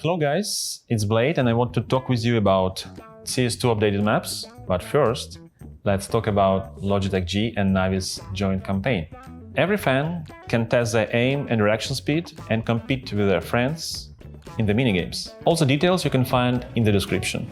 Hello guys, it's Blade and I want to talk with you about CS2 updated maps. But first, let's talk about Logitech G and Navi's joint campaign. Every fan can test their aim and reaction speed and compete with their friends in the minigames. The details you can find in the description.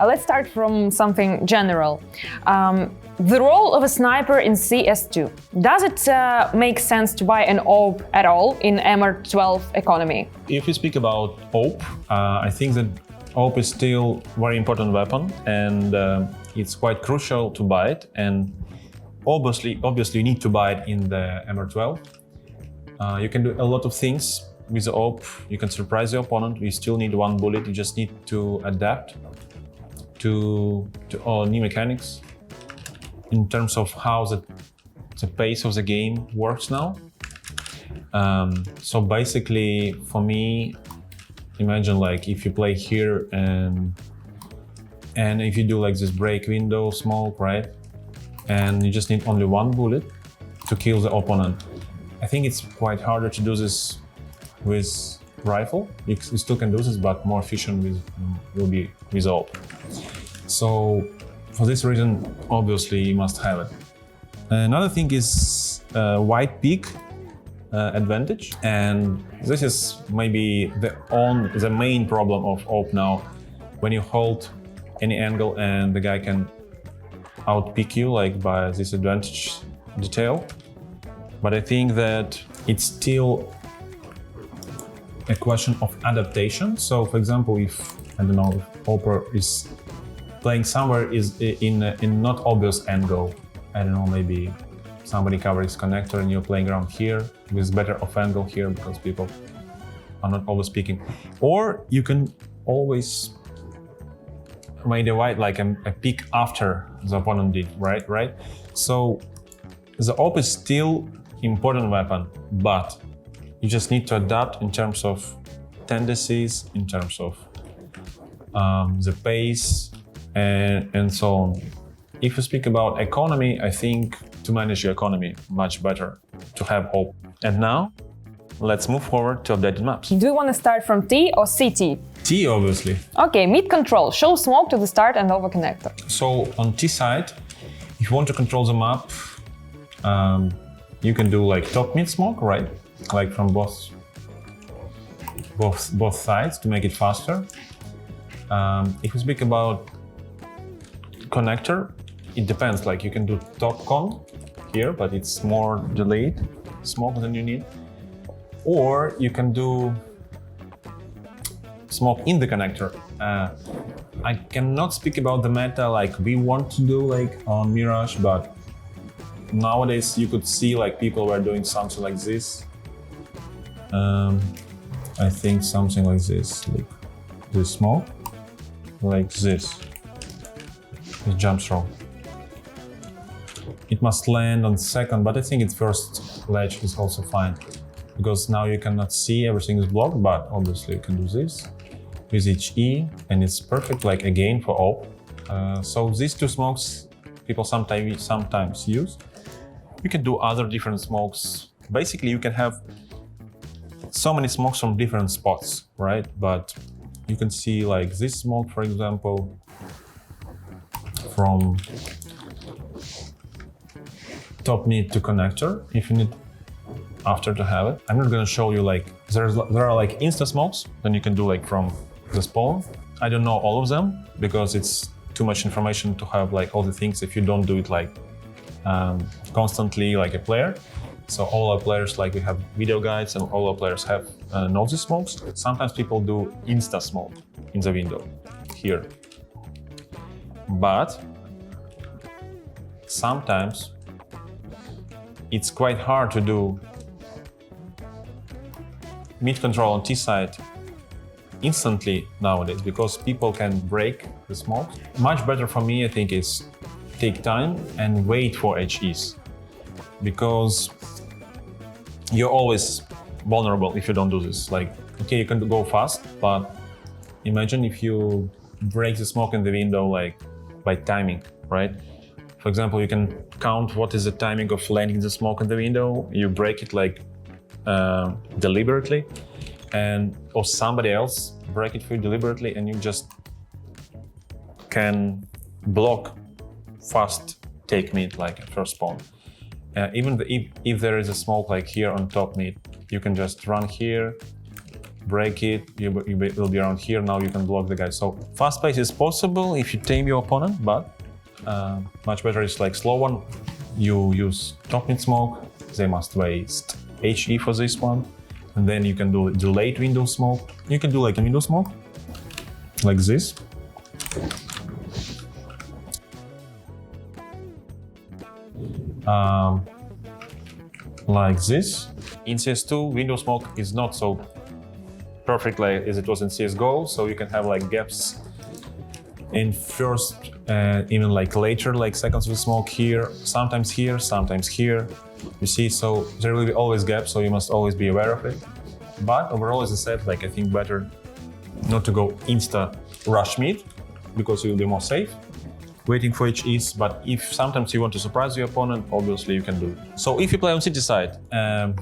Uh, let's start from something general. Um, the role of a sniper in CS2. Does it uh, make sense to buy an AWP at all in MR12 economy? If we speak about AWP, uh, I think that AWP is still very important weapon and uh, it's quite crucial to buy it. And obviously, obviously, you need to buy it in the MR12. Uh, you can do a lot of things with the AWP. You can surprise the opponent. You still need one bullet. You just need to adapt to, to all new mechanics in terms of how the, the pace of the game works now. Um, so basically, for me, imagine like if you play here and and if you do like this break window smoke, right? And you just need only one bullet to kill the opponent. I think it's quite harder to do this with rifle. You, still can do this, but more efficient with will be with AWP. So for this reason, obviously you must have it. Another thing is uh, white peak uh, advantage, and this is maybe the on the main problem of AWP now. When you hold any angle and the guy can outpeak you like by this advantage detail. But I think that it's still a question of adaptation. So, for example, if I don't know if is playing somewhere is in in not obvious angle. I don't know, maybe somebody covers connector and you're playing around here with better off angle here because people are not always speaking. Or you can always make a white like a, a after the opponent did, right? Right. So the op is still important weapon, but you just need to adapt in terms of tendencies, in terms of um, the pace, and, and so on. If you speak about economy, I think to manage your economy much better to have hope. And now, let's move forward to updated maps. Do you want to start from T or CT? T, obviously. Okay, mid control. Show smoke to the start and over connector. So on T side, if you want to control the map, um, you can do like top mid smoke, right? Like from both both both sides to make it faster. Um, if we speak about connector, it depends. Like you can do top con here, but it's more delayed smoke than you need. Or you can do smoke in the connector. Uh, I cannot speak about the meta like we want to do like on Mirage, but nowadays you could see like people were doing something like this. Um, I think something like this, like this smoke, like this. It jumps throw. It must land on second, but I think its first ledge is also fine. Because now you cannot see everything is blocked, but obviously you can do this with each E, and it's perfect like again for all. Uh, so these two smokes people sometimes sometimes use. You can do other different smokes. Basically, you can have so many smokes from different spots, right? But you can see like this smoke, for example, from top mid to connector if you need after to have it. I'm not gonna show you like there's there are like insta smokes then you can do like from the spawn. I don't know all of them because it's too much information to have like all the things if you don't do it like um, constantly like a player. So all our players like we have video guides and all our players have uh, nosy smokes. Sometimes people do insta smoke in the window here. But sometimes it's quite hard to do mid control on T side instantly nowadays because people can break the smoke. Much better for me, I think, is take time and wait for HEs because you're always vulnerable if you don't do this. Like, okay, you can go fast, but imagine if you break the smoke in the window like by timing, right? For example, you can count what is the timing of landing the smoke in the window. You break it like uh, deliberately, and or somebody else break it for you deliberately, and you just can block fast take meat like first spawn. Uh, even the, if, if there is a smoke like here on top meat, you can just run here, break it, you, you will be around here, now you can block the guy. So fast pace is possible if you tame your opponent, but uh, much better is like slow one. You use top mid smoke, they must waste HE for this one, and then you can do delayed window smoke. You can do like a window smoke, like this. Um, like this. In CS2, window smoke is not so perfect as it was in CSGO, so you can have like gaps in first and even like later like seconds of smoke here, sometimes here, sometimes here. You see, so there will be always gaps, so you must always be aware of it. But overall, as I said, like I think better not to go insta rush mid because you will be more safe waiting for each is. But if sometimes you want to surprise your opponent, obviously you can do it. So if you play on city side, um,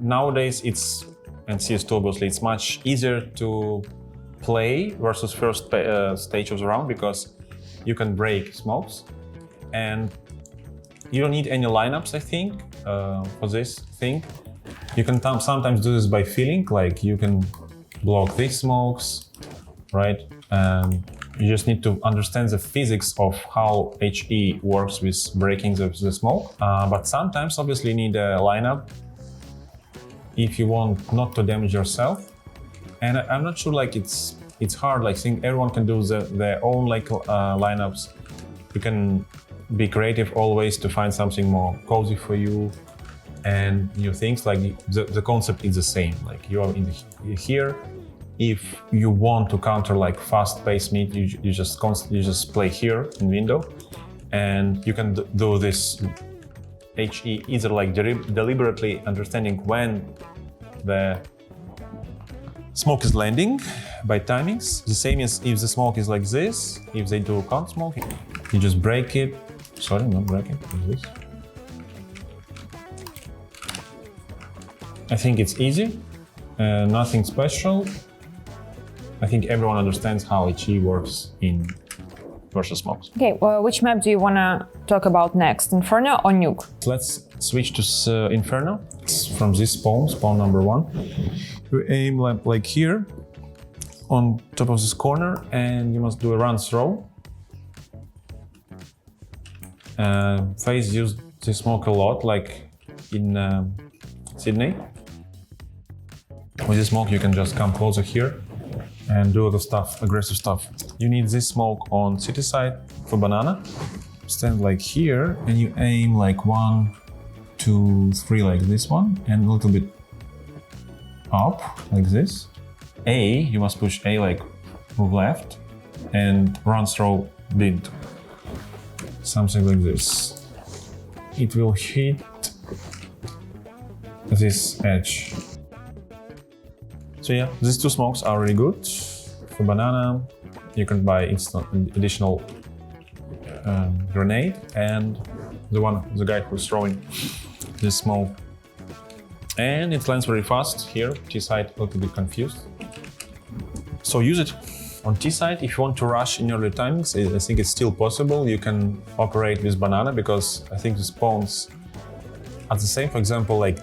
nowadays it's and CS2 obviously it's much easier to play versus first uh, stage of the round because you can break smokes and you don't need any lineups. I think uh, for this thing, you can sometimes do this by feeling like you can block these smokes, right? Um, you just need to understand the physics of how HE works with breaking the, the smoke. Uh, but sometimes, obviously, you need a lineup if you want not to damage yourself. And I, I'm not sure, like it's it's hard. Like, think everyone can do the, their own like uh, lineups. You can be creative always to find something more cozy for you and new things. Like the, the concept is the same. Like you are in the, here if you want to counter like fast pace meat, you, you just const- you just play here in window, and you can do this he either like deli- deliberately understanding when the smoke is landing by timings. The same as if the smoke is like this. If they do count smoke, you just break it. Sorry, not break it. Like this. I think it's easy. Uh, nothing special. I think everyone understands how HE works in versus smokes. Okay, well, which map do you want to talk about next? Inferno or Nuke? Let's switch to uh, Inferno. It's from this spawn, spawn number one. You aim like, like here on top of this corner and you must do a run throw. Uh, FaZe used this smoke a lot, like in uh, Sydney. With this smoke, you can just come closer here and do other stuff, aggressive stuff. You need this smoke on city side for banana. Stand like here and you aim like one, two, three, like this one, and a little bit up, like this. A, you must push A like move left, and run throw bid. Something like this. It will hit this edge. So yeah, these two smokes are really good. For banana, you can buy instant additional um, grenade and the one, the guy who's throwing this smoke. And it lands very fast here. T side a little bit confused. So use it. On T side, if you want to rush in early timings, I think it's still possible. You can operate with banana because I think the spawns are the same. For example, like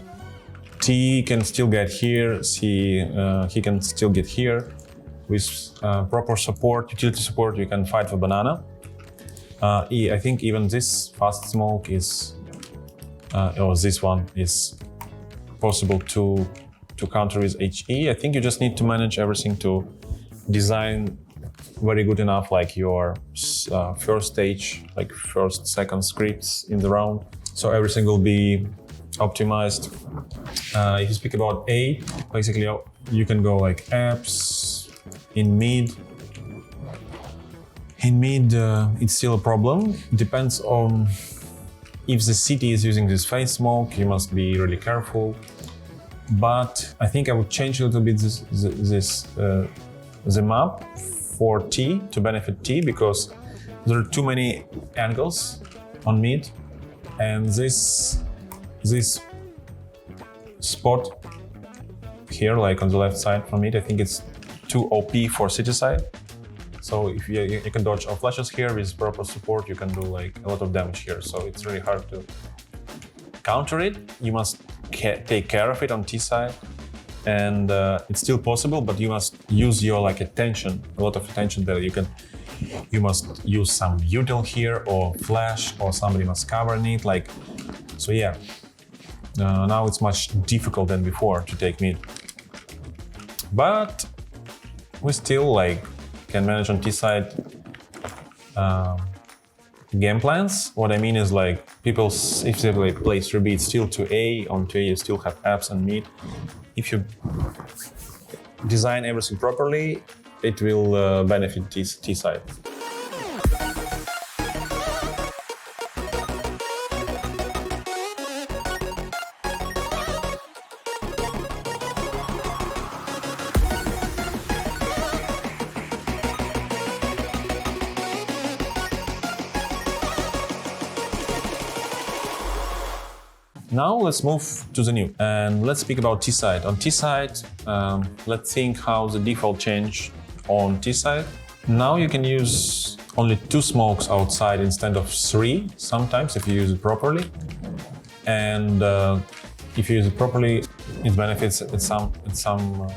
T can still get here, C uh, he can still get here. With uh, proper support, utility support, you can fight for banana. Uh, E, I think even this fast smoke is, uh, or this one is possible to to counter with HE. I think you just need to manage everything to design very good enough, like your uh, first stage, like first, second scripts in the round. So everything will be optimized. Uh, if you speak about A, basically uh, you can go like apps in mid. In mid, uh, it's still a problem. Depends on if the city is using this phase smoke, you must be really careful. But I think I would change a little bit this, this uh, the map for T to benefit T because there are too many angles on mid, and this this spot here, like on the left side from it. I think it's too OP for city side. So if you, you can dodge all flashes here with proper support, you can do like a lot of damage here. So it's really hard to counter it. You must take care of it on T side, and uh, it's still possible, but you must use your like attention, a lot of attention there. You can, you must use some util here or flash, or somebody must cover it. Like, so yeah. Uh, now it's much difficult than before to take mid, but we still like can manage on T side um, game plans. What I mean is like people, if they like play 3B, it's still to A. On 2A, you still have apps and mid. If you design everything properly, it will uh, benefit T side. Now let's move to the new and let's speak about T side. On T side, um, let's think how the default change on T side. Now you can use only two smokes outside instead of three sometimes if you use it properly. And uh, if you use it properly, it benefits at some at some uh,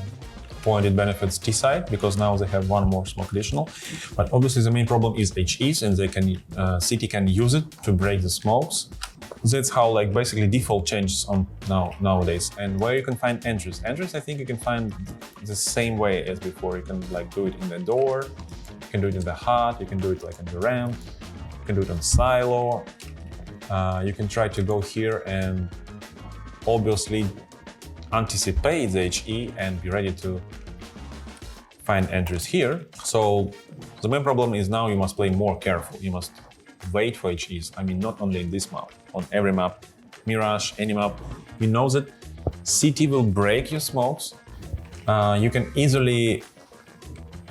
point it benefits T side because now they have one more smoke additional. But obviously the main problem is HEs and they can uh, CT can use it to break the smokes. That's how like basically default changes on now nowadays. And where you can find entries. Entries I think you can find the same way as before. You can like do it in the door, you can do it in the hut, you can do it like in the ramp, you can do it on silo. Uh, you can try to go here and obviously anticipate the HE and be ready to find entries here. So the main problem is now you must play more careful. You must wait for HEs. I mean, not only in this map, on every map, Mirage, any map. You know that CT will break your smokes. Uh, you can easily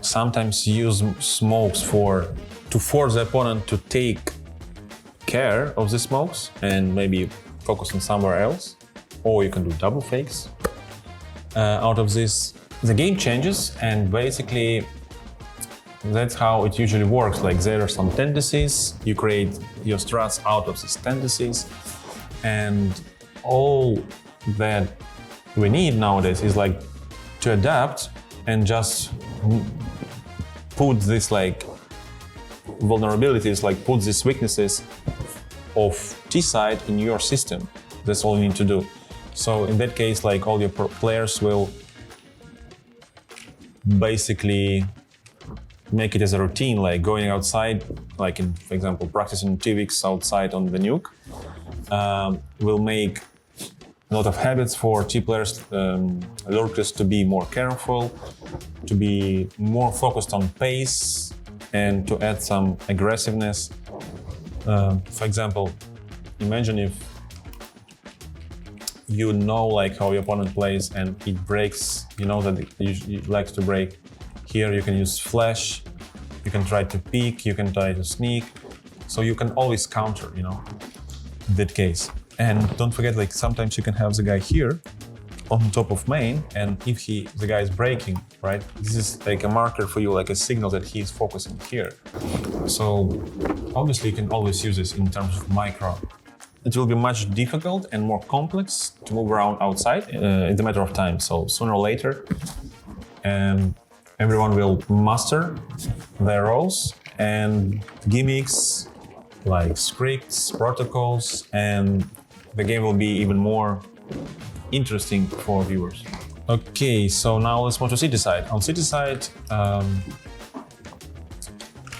sometimes use smokes for to force the opponent to take care of the smokes and maybe focus on somewhere else. Or you can do double fakes. Uh, out of this, the game changes and basically that's how it usually works. Like there are some tendencies, you create your strats out of these tendencies, and all that we need nowadays is like to adapt and just put this like vulnerabilities, like put these weaknesses of T side in your system. That's all you need to do. So in that case, like all your players will basically make it as a routine, like going outside, like in, for example, practicing two weeks outside on the nuke, um, will make a lot of habits for T players, um, lurkers to be more careful, to be more focused on pace, and to add some aggressiveness. Um, for example, imagine if you know like how your opponent plays and it breaks you know that it likes to break. Here you can use flash you can try to peek you can try to sneak. So you can always counter you know that case. And don't forget like sometimes you can have the guy here on top of main and if he the guy is breaking right this is like a marker for you like a signal that he's focusing here. So obviously you can always use this in terms of micro it will be much difficult and more complex to move around outside uh, in the matter of time. So sooner or later, um, everyone will master their roles and gimmicks like scripts, protocols, and the game will be even more interesting for viewers. Okay, so now let's move to city side. On city side, um,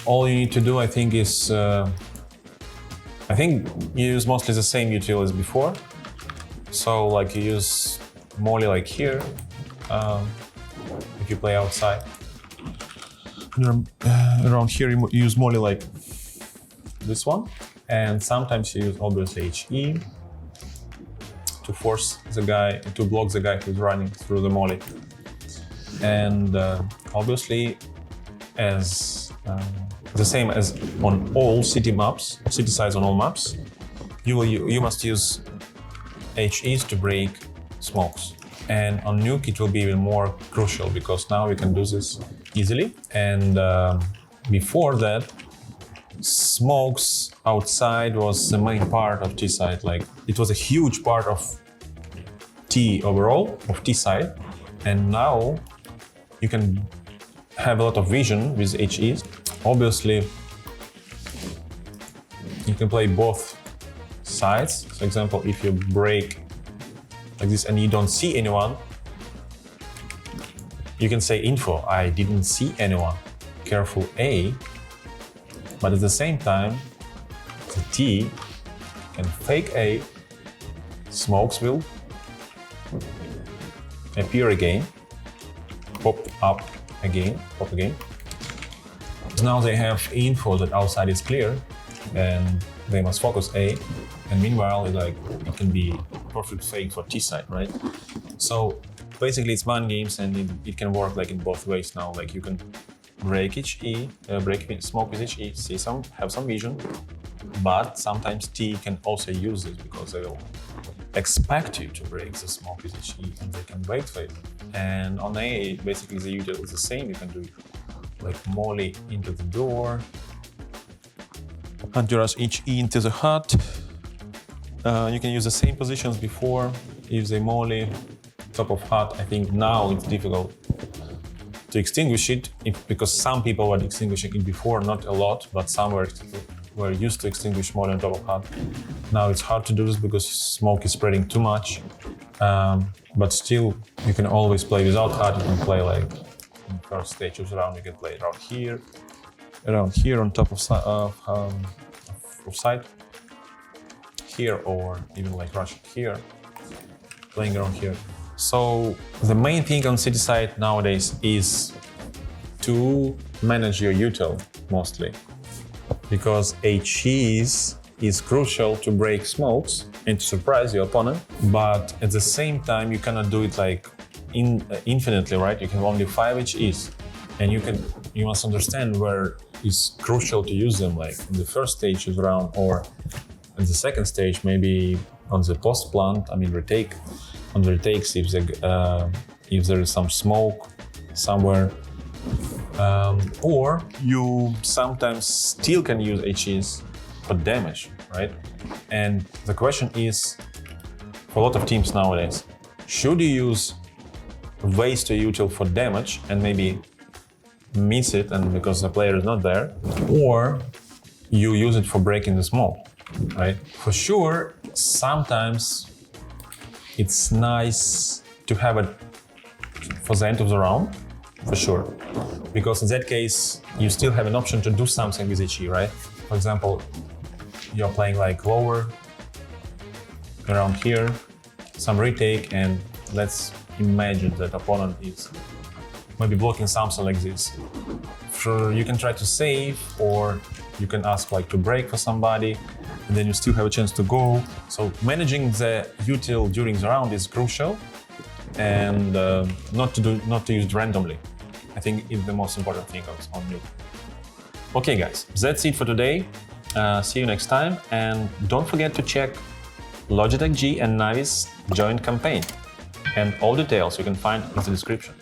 all you need to do, I think, is uh, I think you use mostly the same util as before. So like you use Molly like here, um, if you play outside. And, uh, around here you use Molly like this one, and sometimes you use obviously HE to force the guy to block the guy who's running through the Molly. And uh, obviously, as uh, the same as on all city maps, city size on all maps, you will you, you must use HEs to break smokes. And on Nuke, it will be even more crucial because now you can do this easily. And um, before that, smokes outside was the main part of T side. Like it was a huge part of T overall, of T side. And now you can have a lot of vision with HEs. Obviously, you can play both sides. For example, if you break like this and you don't see anyone, you can say info, I didn't see anyone. Careful A. But at the same time, the T can fake A, smokes will appear again, pop up again, pop again. Now they have info that outside is clear and they must focus A. And meanwhile, it like it can be perfect fake for T side, right? So basically, it's one games and it, it can work like in both ways now. Like you can break each E, uh, break smoke with each E, see some, have some vision, but sometimes T can also use this because they will expect you to break the smoke with each E and they can wait for it. And on A, basically the usual is the same. You can do like molly into the door, and rush each into the hut. Uh, you can use the same positions before. Use a molly, top of hut. I think now it's difficult to extinguish it if, because some people were extinguishing it before, not a lot, but some were, were used to extinguish molly on top of hut. Now it's hard to do this because smoke is spreading too much. Um, but still, you can always play without hut. You can play like first stage of. You can play around here, around here on top of, of, um, of side here or even like rushing here, playing around here. So the main thing on city side nowadays is to manage your util mostly because HEs is crucial to break smokes and to surprise your opponent. But at the same time, you cannot do it like in, uh, infinitely, right? You have only five HEs, and you can you must understand where is crucial to use them, like in the first stage the round or in the second stage, maybe on the post plant. I mean, retake on the retakes if the uh, if there is some smoke somewhere um, or you sometimes still can use HEs for damage, right? And the question is, for a lot of teams nowadays, should you use waste to util for damage and maybe miss it and because the player is not there, or you use it for breaking the small, right? For sure, sometimes it's nice to have it for the end of the round, for sure. Because in that case, you still have an option to do something with HE, right? For example, you're playing like lower around here, some retake, and let's imagine that opponent is maybe blocking something like this. Sure, you can try to save, or you can ask like to break for somebody, and then you still have a chance to go. So managing the util during the round is crucial, and uh, not to do not to use it randomly. I think is the most important thing on- you. Okay, guys, that's it for today. Uh, see you next time, and don't forget to check Logitech G and Navi's joint campaign, and all details you can find in the description.